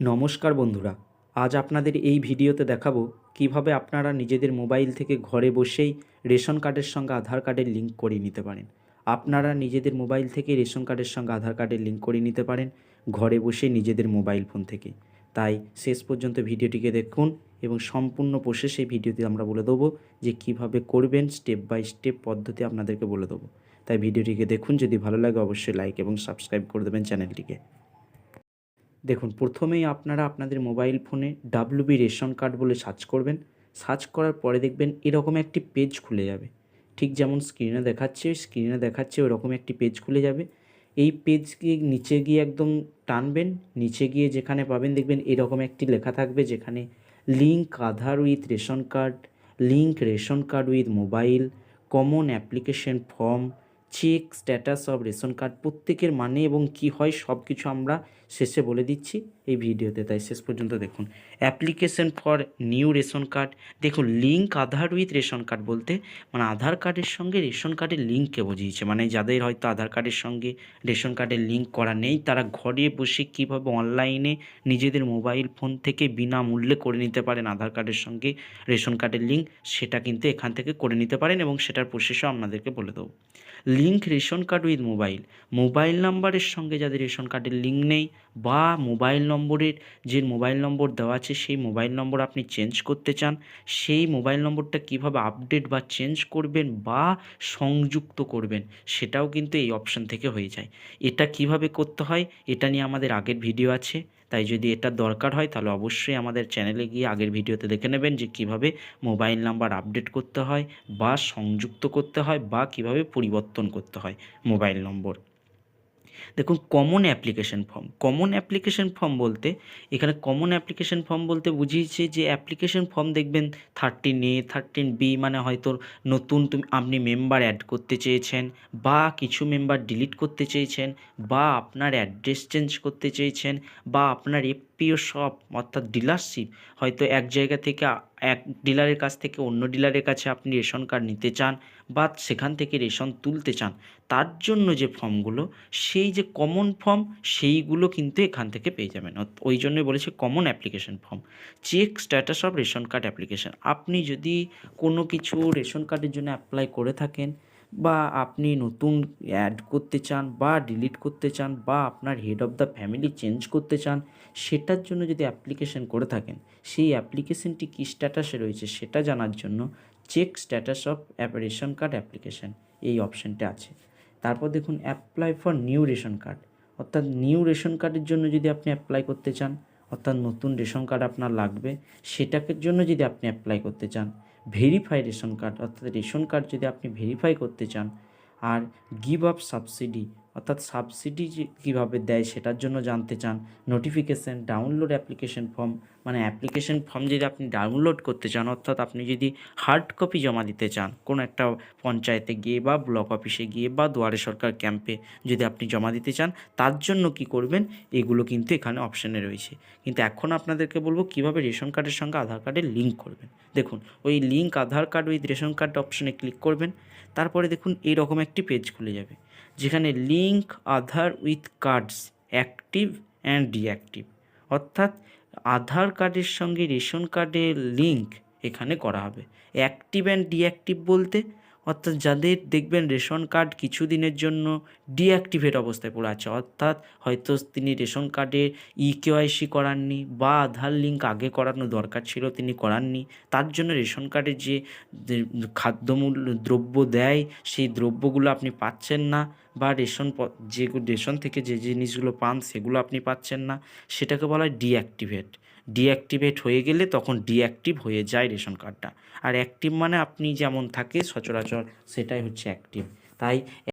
নমস্কার বন্ধুরা, আজ আপনাদের এই ভিডিওতে দেখাবো কীভাবে আপনারা নিজেদের মোবাইল থেকে ঘরে বসেই রেশন কার্ডের সঙ্গে আধার কার্ডের লিঙ্ক করে নিতে পারেন। আপনারা নিজেদের মোবাইল থেকে রেশন কার্ডের সঙ্গে আধার কার্ডের লিঙ্ক করে নিতে পারেন ঘরে বসে নিজেদের মোবাইল ফোন থেকে। তাই শেষ পর্যন্ত ভিডিওটিকে দেখুন এবং সম্পূর্ণ প্রসেস ভিডিওতে আমরা বলে দেবো যে কীভাবে করবেন স্টেপ বাই স্টেপ পদ্ধতি আপনাদেরকে বলে দেবো। তাই ভিডিওটিকে দেখুন, যদি ভালো লাগে অবশ্যই লাইক এবং সাবস্ক্রাইব করে দেবেন চ্যানেলটিকে। দেখুন, প্রথমেই আপনারা আপনাদের মোবাইল ফোনে ডাব্লিউবি রেশন কার্ড বলে সার্চ করবেন। সার্চ করার পরে দেখবেন এরকম একটি পেজ খুলে যাবে। ঠিক যেমন স্ক্রিনে দেখাচ্ছে স্ক্রিনে দেখাচ্ছে ওরকম একটি পেজ খুলে যাবে। এই পেজকে নিচে গিয়ে একদম টানবেন, নিচে গিয়ে যেখানে পাবেন দেখবেন এরকম একটি লেখা থাকবে যেখানে link Aadhaar with ration card link ration card with mobile common application form check status of ration card প্রত্যেকের মানে এবং কি হয় সব কিছু আমরা শেষে বলে দিচ্ছি এই ভিডিওতে। তাই শেষ পর্যন্ত দেখুন। Application for new ration card দেখুন link Aadhaar with ration card বলতে মানে আধার কার্ডের সঙ্গে রেশন কার্ডের লিঙ্ককে বুঝিয়েছে। মানে যাদের হয়তো আধার কার্ডের সঙ্গে রেশন কার্ডের লিঙ্ক করা নেই, তারা ঘরে বসে কীভাবে অনলাইনে নিজেদের মোবাইল ফোন থেকে বিনামূল্যে করে নিতে পারেন আধার কার্ডের সঙ্গে রেশন কার্ডের লিঙ্ক সেটা কিন্তু এখান থেকে করে নিতে পারেন এবং সেটার প্রসেসও আপনাদেরকে বলে দেবো। Link ration card with mobile mobile নাম্বারের সঙ্গে যাদের রেশন কার্ডের লিঙ্ক নেই বা মোবাইল নম্বরের যে মোবাইল নম্বর দেওয়া আছে, সেই মোবাইল নম্বর আপনি চেঞ্জ করতে চান, সেই মোবাইল নম্বরটা কীভাবে আপডেট বা চেঞ্জ করবেন বা সংযুক্ত করবেন, সেটাও কিন্তু এই অপশান থেকে হয়ে যায়। এটা কীভাবে করতে হয়, এটা নিয়ে আমাদের আগের ভিডিও আছে। তাই যদি এটা দরকার হয়, তাহলে অবশ্যই আমাদের চ্যানেলে গিয়ে আগের ভিডিওতে দেখে নেবেন যে কীভাবে মোবাইল নাম্বার আপডেট করতে হয় বা সংযুক্ত করতে হয় বা কীভাবে পরিবর্তন করতে হয় মোবাইল নম্বর। দেখুন common application form common application form বলতে, এখানে কমন অ্যাপ্লিকেশন ফর্ম বলতে বুঝিয়েছে যে অ্যাপ্লিকেশন ফর্ম দেখবেন থার্টিন এ থার্টিন বি মানে হয়তো নতুন তুমি, আপনি মেম্বার অ্যাড করতে চেয়েছেন বা কিছু মেম্বার ডিলিট করতে চেয়েছেন বা আপনার অ্যাড্রেস চেঞ্জ করতে চেয়েছেন বা আপনার এফপিও শপ অর্থাৎ ডিলারশিপ, হয়তো এক জায়গা থেকে এক ডিলারের কাছ থেকে অন্য ডিলারের কাছে আপনি রেশন কার্ড নিতে চান বা সেখান থেকে রেশন তুলতে চান, তার জন্য যে ফর্মগুলো, সেই যে কমন ফর্ম, সেইগুলো কিন্তু এখান থেকে পেয়ে যাবেন। ওই জন্যই বলেছে common application form. Check, status of ration card application. আপনি যদি কোনো কিছু রেশন কার্ডের জন্য অ্যাপ্লাই করে থাকেন বা আপনি নতুন অ্যাড করতে চান বা ডিলিট করতে চান বা আপনার head of the family change করতে চান, সেটার জন্য যদি অ্যাপ্লিকেশন করে থাকেন, সেই অ্যাপ্লিকেশনটি কী স্ট্যাটাসে রয়েছে সেটা জানার জন্য check status of ration card application এই অপশানটা আছে। তারপর দেখুন apply for new ration card অর্থাৎ নিউ রেশন কার্ডের জন্য যদি আপনি অ্যাপ্লাই করতে চান, অর্থাৎ নতুন রেশন কার্ড আপনার লাগবে, সেটাকে জন্য যদি আপনি অ্যাপ্লাই করতে চান ভেরিফাই রেশন কার্ড, অর্থাৎ রেশন কার্ড যদি আপনি ভেরিফাই করতে চান, আর গিভ আপ সাবসিডি, অর্থাৎ সাবসিডি কীভাবে দেয় সেটার জন্য জানতে চান, নোটিফিকেশান, ডাউনলোড অ্যাপ্লিকেশন ফর্ম মানে অ্যাপ্লিকেশন ফর্ম যদি আপনি ডাউনলোড করতে চান, অর্থাৎ আপনি যদি হার্ড কপি জমা দিতে চান, কোনো একটা পঞ্চায়েতে গিয়ে বা ব্লক অফিসে গিয়ে বা দুয়ারে সরকার ক্যাম্পে যদি আপনি জমা দিতে চান, তার জন্য কি করবেন? এগুলো কিন্তু এখানে অপশানে রয়েছে। কিন্তু এখন আপনাদেরকে বলব কীভাবে রেশন কার্ডের সঙ্গে আধার কার্ডের লিঙ্ক করবেন। দেখুন, ওই link Aadhaar card with ration card অপশানে ক্লিক করবেন, তারপরে দেখুন এইরকম একটি পেজ খুলে যাবে, যেখানে link Aadhaar with cards active and deactive অর্থাৎ আধার কার্ডের সঙ্গে রেশন কার্ডের লিঙ্ক এখানে করা হবে। অ্যাক্টিভ অ্যান্ড ডিঅ্যাক্টিভ বলতে অর্থাৎ যাদের দেখবেন রেশন কার্ড কিছুদিনের জন্য ডিঅ্যাক্টিভেট অবস্থায় পড়ে আছে, অর্থাৎ হয়তো তিনি রেশন কার্ডে ই কেওয়াইসি করাননি বা আধার লিঙ্ক আগে করানো দরকার ছিল, তিনি করাননি, তার জন্য রেশন কার্ডে যে খাদ্যমূল্য দ্রব্য দেয়, সেই দ্রব্যগুলো আপনি পাচ্ছেন না বা রেশন যে রেশন থেকে যে জিনিসগুলো পান সেগুলো আপনি পাচ্ছেন না, সেটাকে বলা হয় ডিঅ্যাক্টিভেট। ডিঅ্যাক্টিভেট হয়ে গেলে তখন ডিঅ্যাক্টিভ হয়ে যায় রেশন কার্ডটা। আর অ্যাক্টিভ মানে আপনি যেমন থাকে সচরাচর সেটাই হচ্ছে অ্যাক্টিভ তাই